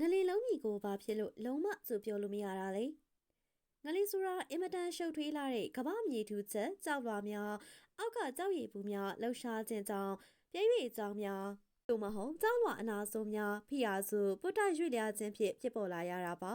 ငလင်လုံးကြီးကိုဘာဖြစ်လို့လုံးမဆိုပြောလို့မရတာလဲငလင်ဆိုတာအင်မတန်ရှုပ်ထွေးလာတဲ့ကမ္ဘာမြေထူးချက်ကြောက်လွာများအောက်ကကြောက်ရည်ဘူးများလှုပ်ရှားခြင်းကြောင့်ပြည့်ရည်ကြောင်းများတို့မဟုတ်ကြောက်လွာအနာဆိုးများဖိအားစုပုတ်တိုက်ရွေ့လျားခြင်းဖြင့်ဖြစ်ပေါ်လာရတာပါ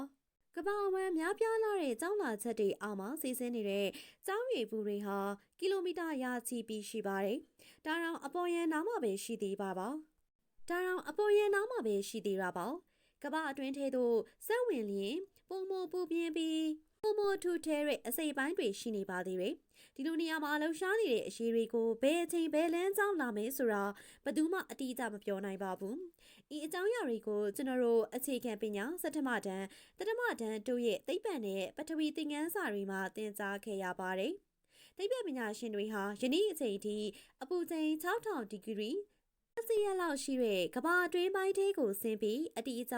ကမ္ဘာအဝမ်းများပြားလာတဲ့ကြောင်းလာချက်တွေအောက်မှာစီးဆင်းနေတဲ့ကြောင်းရည်ဘူးတွေဟာကီလိုမီတာရာချီပြီးရှိပါတယ်။ဒါတောင်အပေါ်ရန်နားမှာပဲရှိသေးပါပါ။ဒါတောင်အပေါ်ရန်နားမှာပဲရှိသေးတာပါ။ ကမ္ဘာအတွင်းထဲသို့စက်ဝင်လျင်ပုံမပူပြင်းပြီးပုံမထူထဲတဲ့အစိပ်ပိုင်းတွေရှိနေပါသေးတယ်။ဒီလိုနေရာမှာလှူရှားနေတဲ့အရှိတွေကိုဘယ်အချိန်ဘယ်လမ်းကြောင်းလာမယ်ဆိုတာဘယ်သူမှအတိအကျမပြောနိုင်ပါဘူး။ဤအကြောင်းအရာတွေကိုကျွန်တော်တို့အခြေခံပညာစက်ထမတန်းတတမတန်းတို့ရဲ့သိပ္ပံနဲ့ပထဝီသင်ခန်းစာတွေမှာသင်ကြားခဲ့ရပါတယ်။သိပ္ပံပညာရှင်တွေဟာယနေ့အချိန်ထိအပူချိန်6000ဒီဂရီ အစီရလောက်ရှိတဲ့ကဘာအတွင်းပိုင်းသေးကိုဆင်းပြီးအတိအကျ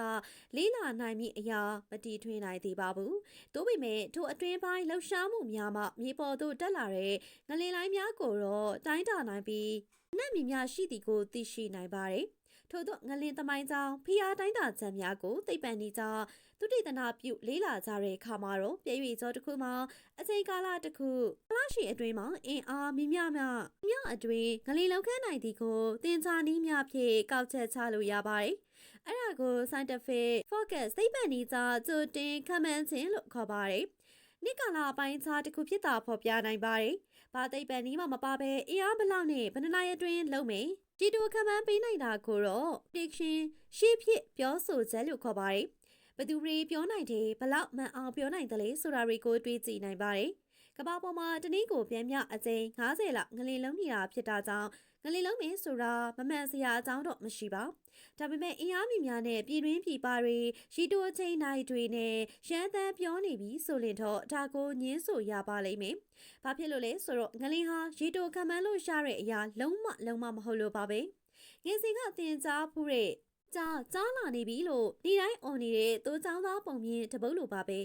လေးလာနိုင်မိအရာမတီထွင်နိုင်သေးပါဘူး။သို့ပေမဲ့ထိုအတွင်းပိုင်းလှုပ်ရှားမှုများမှမြေပေါ်သို့တက်လာတဲ့ငလင်လိုင်းများကိုတော့တိုင်းတာနိုင်ပြီးနက်မြများရှိသည်ကိုသိရှိနိုင်ပါတယ်။ ထို့သောငလင်သမိုင်းကြောင့်ဖီအားတိုင်းတာချက်များကိုသိပ္ပံနည်းကြောင့်သူတိတနာပြုလေးလာကြတဲ့အခါမှာတော့ပြည့်ရွေကျော်တစ်ခုမှာအချိန်ကာလတစ်ခုကလရှိအတွင်းမှာအင်အားမိမြမြမြအတွင်းငလီလောက်ခန်းနိုင်သည်ကိုတင်ချာနီးများဖြင့်ကောက်ချက်ချလို့ရပါတယ်။အဲ့ဒါကို scientific focus သိပ္ပံနည်းကြောင့်ကြိုတင်ခန့်မှန်းခြင်းလို့ခေါ်ပါတယ်။နိကာလာအပိုင်းခြားတစ်ခုဖြစ်တာဖော်ပြနိုင်ပါတယ်။ ဘာသိပ္ပံနည်းမှမပါဘဲအင်အားဘလောက်နဲ့ဘယ်နှနိုင်အတွင်းလုံးမယ်။ဒီတိုခန့်မှန်းပေးနိုင်တာကိုတော့ prediction ရှေ့ဖြစ်ပြောဆိုချက်လို့ခေါ်ပါတယ်။ဘသူတွေပြောနိုင်တယ်ဘလောက်မှန်အောင်ပြောနိုင်တယ်လဲဆိုတာတွေကိုတွေးကြည့်နိုင်ပါတယ်။ ကမ္ဘာပေါ်မှာတနည်းကိုပြန်မြအကျိန်90လောက်ငလင်လုံးနေတာဖြစ်တာကြောင့်ငလင်လုံးမင်းဆိုတာမမှန်စရာအကြောင်းတော့မရှိပါ။ဒါပေမဲ့အင်အားမြများနဲ့ပြည်တွင်းပြည်ပတွေရီတိုအချိန်နိုင်တွေနဲ့ရန်တမ်းပြောနေပြီဆိုရင်တော့ဒါကိုညင်းဆိုရပါလိမ့်မယ်။ဘာဖြစ်လို့လဲဆိုတော့ငလင်ဟာရီတိုခံမှန်းလို့ရတဲ့အရာလုံးဝလုံးဝမဟုတ်လို့ပါပဲ။ငယ်စဉ်ကတင်ကြားဖူးတဲ့ ကြားကြားလာနေပြီလို့ဒီတိုင်းអော်နေတဲ့တိုးချောင်းသားပုံမြင်တပုတ်လိုပါပဲ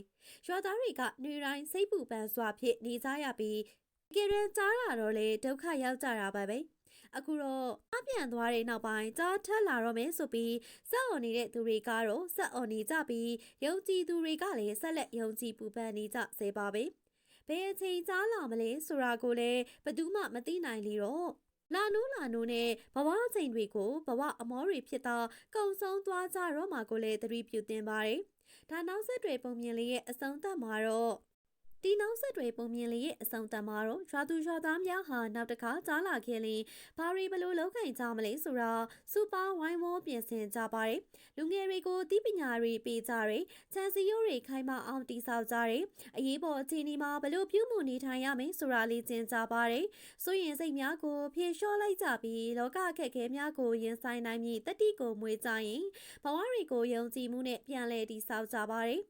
ရွာသားတွေကနေတိုင်းစိတ်ပူပန်စွာဖြစ်နေကြရပြီးကြရန်ကြားလာတော့လေဒုက္ခရောက်ကြတာပါပဲအခုတော့အပြန်သွားတဲ့နောက်ပိုင်းကြားထက်လာတော့မယ်ဆိုပြီးစက်អော်နေတဲ့သူတွေကတော့စက်អော်နေကြပြီးယုံကြည်သူတွေကလည်းဆက်လက်ယုံကြည်ပူပန်နေကြစေပါပဲဘယ်အချိန်ကြားလာမလဲဆိုတာကိုလည်းဘယ်သူမှမသိနိုင်လေတော့ လာနိုးလာနိုးနဲ့ဘဝအချိန်တွေကိုဘဝအမောတွေဖြစ်သောကုံဆုံးသွားကြတော့မှာကိုလည်းသတိပြုသင်ပါတယ်။ဒါနောက်ဆက်တွေပုံမြင်လေးရဲ့အဆုံးသတ်မှာတော့ ဒီနောက်ဆက်တွေပုံမြင်လေးရဲ့အဆောင်တမ်းမှာတော့ရွာသူရွာသားများဟာနောက်တစ်ခါကြားလာခဲ့ရင်ဘာရီဘလို့လောက်ခိုင်ကြမလဲဆိုတာစူပါဝိုင်းဝန်းပြင်ဆင်ကြပါတယ်လူငယ်တွေကိုတီးပညာတွေပေးကြတယ်ချန်စီယိုတွေခိုင်းမအောင်တိဆောက်ကြတယ်အရေးပေါ်အခြေအနေမှာဘလို့ပြုမှုနေထိုင်ရမယ်ဆိုတာလေးကျင်ကြပါတယ်စိုးရင်စိတ်များကိုဖြေလျှော့လိုက်ကြပြီးလောကအခက်ခဲများကိုရင်ဆိုင်နိုင်မည်တတိကိုမွေးကြရင်ဘဝတွေကိုယုံကြည်မှုနဲ့ပြန်လည်တည်ဆောက်ကြပါတယ်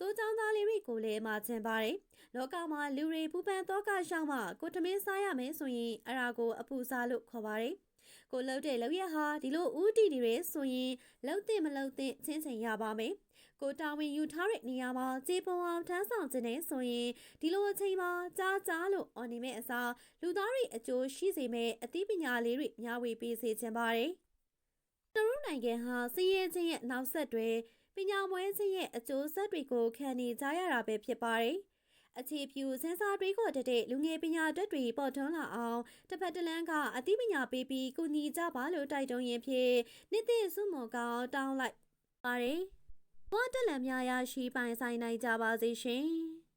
တိုးချောင်းသားလေးတွေကိုလည်းမှာချင်ပါတယ်လောကမှာလူတွေပူပန်တော့ကရှောင်းမှကိုထမင်းစားရမယ်ဆိုရင်အရာကိုအပူစားလို့ခေါ်ပါတယ်ကိုလှုပ်တဲ့လှုပ်ရဟာဒီလိုဥတီနေရဲဆိုရင်လှုပ်တဲ့မလှုပ်တဲ့ချင်းချင်းရပါမယ်ကိုတာဝန်ယူထားတဲ့နေရာမှာခြေပုံအောင်ထမ်းဆောင်ခြင်းနဲ့ဆိုရင်ဒီလိုအချိန်မှာကြားကြားလို့အော်နေမဲ့အစားလူသားတွေအကျိုးရှိစေမဲ့အသိပညာလေးတွေမျှဝေပေးစေချင်ပါတယ်။သူတို့နိုင်ငံဟာစီးရဲခြင်းရဲ့နောက်ဆက်တွဲ ပညာမွဲခြင်းရဲ့အကျိုးဆက်တွေကိုခံနေကြရတာပဲဖြစ်ပါတယ်။အခြေပြုစင်စာတွေးခေါ်တဲ့လူငယ်ပညာတတ်တွေပေါ်ထွန်းလာအောင်တစ်ဖက်တစ်လမ်းကအသိပညာပေးပြီးကူညီကြပါလို့တိုက်တွန်းရင်းဖြင့်နှစ်သိစုမော်ကောင်တောင်းလိုက်ပါတယ်။ဘောတက်လန်များရရှိပိုင်ဆိုင်နိုင်ကြပါစေရှင်။